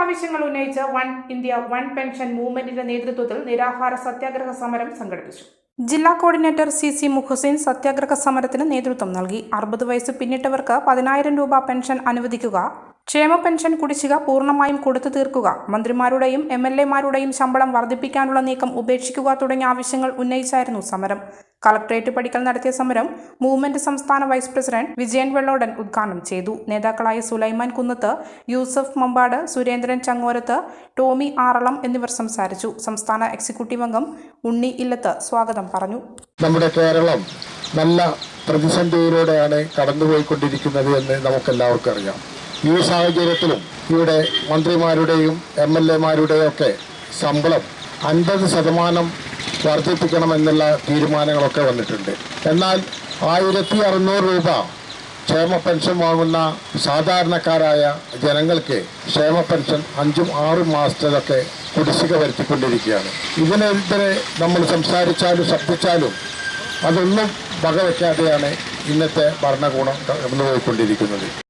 ആവശ്യങ്ങൾ ഉന്നയിച്ച് one India one pension മൂവ്മെന്റിന്റെ നേതൃത്വത്തിൽ നിരാഹാര സത്യാഗ്രഹ സമരം സംഘടിപ്പിച്ചു. ജില്ലാ കോർഡിനേറ്റർ സി സി മുഹുസൈൻ സത്യാഗ്രഹ സമരത്തിന് നേതൃത്വം നൽകി. അറുപത് വയസ്സ് പിന്നിട്ടവർക്ക് പതിനായിരം രൂപ പെൻഷൻ അനുവദിക്കുക. ക്ഷേമ പെൻഷൻ കുടിശ്ശിക പൂർണമായും കൊടുത്തു തീർക്കുക. മന്ത്രിമാരുടെയും എം എൽ എമാരുടെയും ശമ്പളം വർദ്ധിപ്പിക്കാനുള്ള നീക്കം ഉപേക്ഷിക്കുക തുടങ്ങിയ ആവശ്യങ്ങൾ ഉന്നയിച്ചായിരുന്നു സമരം. കളക്ട്രേറ്റ് പടിക്കൽ നടത്തിയ സമരം മൂവ്മെന്റ് സംസ്ഥാന വൈസ് പ്രസിഡന്റ് വിജയൻ വെള്ളോടൻ ഉദ്ഘാടനം ചെയ്തു. നേതാക്കളായ സുലൈമാൻ കുന്നത്ത് യൂസഫ് മമ്പാട് സുരേന്ദ്രൻ ചങ്ങോരത്ത് ടോമി ആറളം എന്നിവർ സംസാരിച്ചു. സംസ്ഥാന എക്സിക്യൂട്ടീവ് അംഗം ഉണ്ണി ഇല്ലത്ത് സ്വാഗതം പറഞ്ഞു. നമ്മുടെ കേരളം നല്ല പ്രതിസന്ധിയിലൂടെയാണ് കടന്നുപോയിക്കൊണ്ടിരിക്കുന്നത് എന്ന് നമുക്കെല്ലാവർക്കും അറിയാം. ഈ സാഹചര്യത്തിലും ഇവിടെ മന്ത്രിമാരുടെയും എം എൽ എമാരുടെയും ഒക്കെ ശമ്പളം അൻപത് ശതമാനം വർദ്ധിപ്പിക്കണമെന്നുള്ള തീരുമാനങ്ങളൊക്കെ വന്നിട്ടുണ്ട്. എന്നാൽ ആയിരത്തി അറുന്നൂറ് രൂപ ക്ഷേമ പെൻഷൻ വാങ്ങുന്ന സാധാരണക്കാരായ ജനങ്ങൾക്ക് ക്ഷേമ പെൻഷൻ അഞ്ചും ആറും മാസത്തേതൊക്കെ കുടിശ്ശിക വരുത്തിക്കൊണ്ടിരിക്കുകയാണ്. ഇതിനെതിരെ നമ്മൾ സംസാരിച്ചാലും ശബ്ദിച്ചാലും അതൊന്നും വകവയ്ക്കാതെയാണ് ഇന്നത്തെ ഭരണകൂടം കടന്നുപോയിക്കൊണ്ടിരിക്കുന്നത്